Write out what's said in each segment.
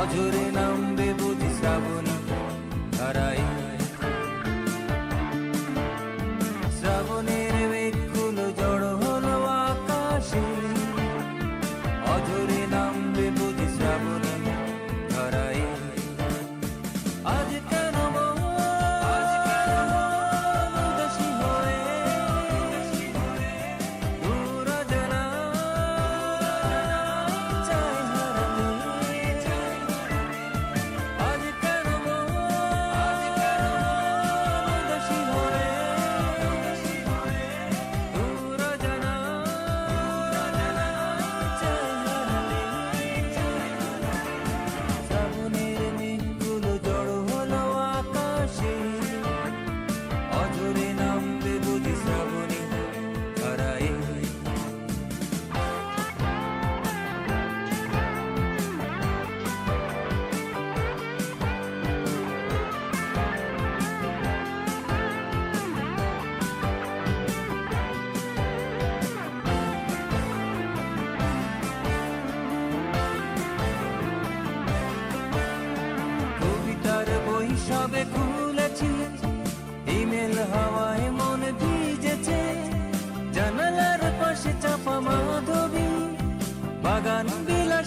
অঝরে নামবে বুঝি শ্রাবণী ধারায়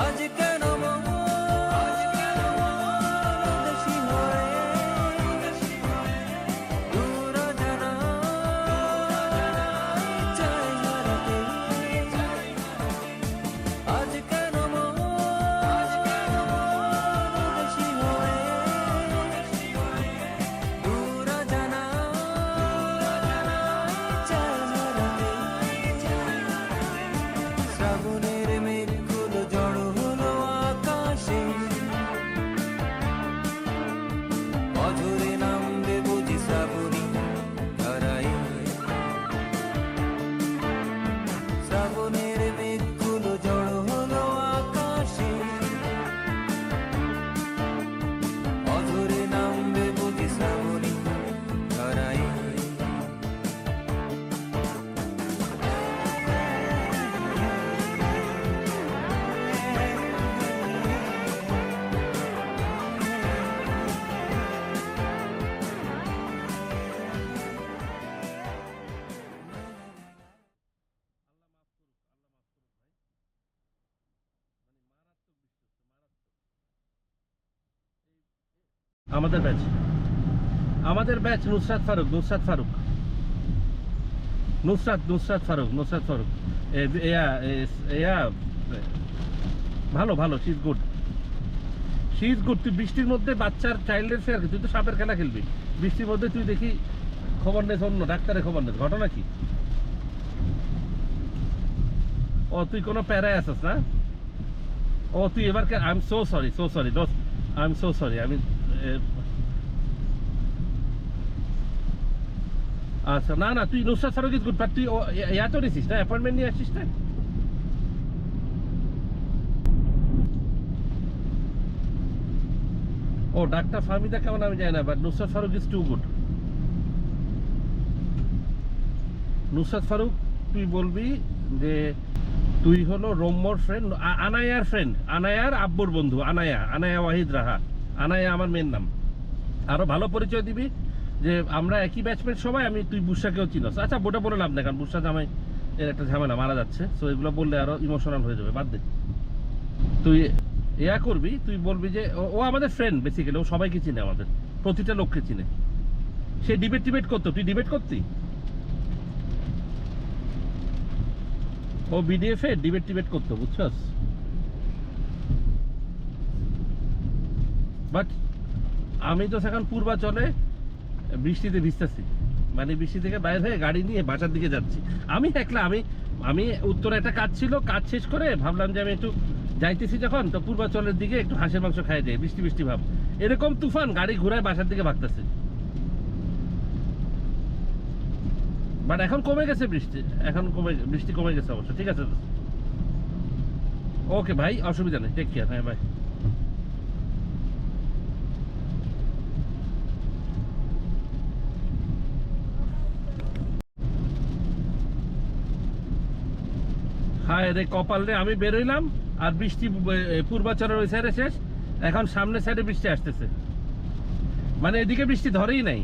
आज আমাদের ব্যাচ আমাদের ব্যাচ নুসরাত ফারুক নুসরাত ফারুক। নুসরাত নুসরাত ফারুক নুসরাত ফারুক। এয়া ভালো ভালো she is good she is good তুই বৃষ্টির মধ্যে বাচ্চার চাইল্ডের ফেয়ার তুই তো সাপের খেলা খেলবি। বৃষ্টির মধ্যে তুই দেখি খবর নেস অন্য ডাক্তারের খবর নেস ঘটনা কি? ও, তুই কোনো প্যারায় আসিস না? ও, তুই এবার I am so sorry so sorry I am so sorry আমি আচ্ছা না না, তুই নুসরাত তুই নিছিস না অ্যাপয়েন্টমেন্ট নিয়ে আসছিস না? ও, ডাক্তার ফাহমিদা কেমন আমি জানি না but Nusrat Faruk is too good Nusrat Faruk, তুই বলবি যে তুই হলো রোম্মর ফ্রেন্ড আনায়ার ফ্রেন্ড আনায়ার আব্বুর বন্ধু, আনায়া আনায়া ওয়াহিদ রাহা। আনায়া আমার মেন নাম। আরও ভালো পরিচয় দিবি যে আমরা একই ব্যাচমেট সবাই, আমি, তুই বুসাকেও চিনস। আচ্ছা বোটা বলে লাভ না কারণ বুসা জামাই এর একটা ঝামেলা, মারা যাচ্ছে। সো এগুলো বললে আরও ইমোশনাল হয়ে যাবে, বাদ দে। তুই ইয়া করবি, তুই বলবি যে, ও আমাদের ফ্রেন্ড বেসিক্যালি ও সবাইকে চিনে আমাদের। প্রতিটা লোককে চিনে। সে ডিবেট টিবেট করতো, তুই ডিবেট করতি? ও বিডিএফ এ ডিবেট টিবেট করতো, বুঝছস? বাট আমি তো সেখান পূর্বাচলে বৃষ্টিতে ভিজতেছি। মানে বৃষ্টি থেকে বাইরে হয়ে গাড়ি নিয়ে বাসার দিকে যাচ্ছি। আমি একলা, আমি আমি উত্তরে একটা কাজ ছিল, কাজ শেষ করে ভাবলাম যে আমি একটু যাইতেছি যখন, তো পূর্বাচলের দিকে একটু হাঁসের মাংস খাই যাই বৃষ্টি বৃষ্টি ভাব। এরকম তুফান গাড়ি ঘুরায় বাসার দিকে ভাগতেছে। বাট এখন কমে গেছে বৃষ্টি, এখন কমে, বৃষ্টি কমে গেছে অবশ্য, ঠিক আছে। ওকে ভাই, অসুবিধা নেই টেক কেয়ার হ্যাঁ ভাই হায় রে কপাল রে, আমি বেরোইলাম আর বৃষ্টি পূর্বাচলের ওই সাইডে শেষ। এখন সামনের সাইডে বৃষ্টি আসতেছে। মানে এদিকে বৃষ্টি ধরেই নাই।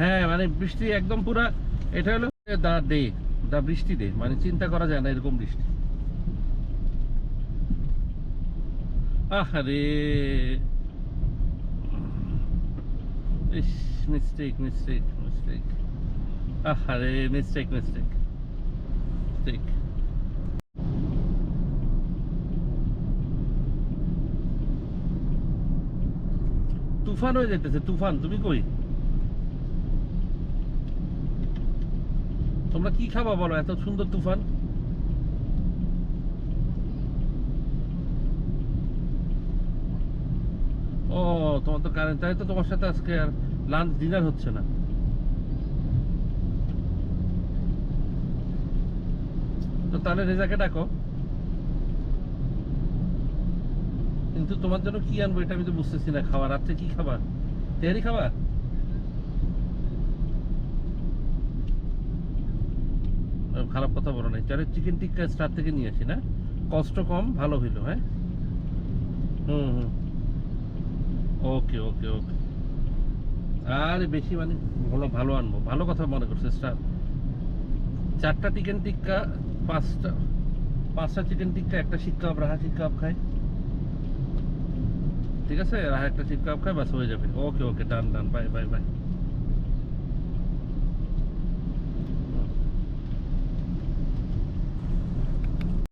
হ্যাঁ মানে বৃষ্টি একদম পুরা, এটা হলো দা ডে দা বৃষ্টি ডে মানে চিন্তা করা যায় না এরকম বৃষ্টি। আরে ইস মিস্টেক মিস্টেক মিস্টেক আরে মিস্টেক মিস্টেক মিস্টেক তুফান হয়ে যেতেছে তুফান, তুমি কই? তোমরা কি খাবা বলো, এত সুন্দর তুফান? ও, তোমার তো কারেন্ট তাই তো তোমার সাথে আজকে আর লাঞ্চ ডিনার হচ্ছে না। তো তাহলে রেজাকে ডাকো। কিন্তু তোমার জন্য কি আনব এটা আমি তো বুঝতেছি না। খাবার রাত্রে কি খাবার তেহারি খাবার খারাপ কথা বলো নাই। তাহলে চিকেন টিক্কা স্টার থেকে নিয়ে আসি, না? কষ্ট কম, ভালো হইল হ্যাঁ? হুম হুম। ওকে ওকে ওকে। আর বেশি মানে ভালো ভালো আনব। ভালো কথা মনে করছে, স্টার। চারটা চিকেন টিক্কা পাঁচটা পাঁচটা চিকেন টিক্কা একটা শিক কাপ রাহা শিক কাপ খায়। ঠিক আছে? রাহা একটা শিক কাপ খায় বাস হয়ে যাবে। Okay okay done done bye bye bye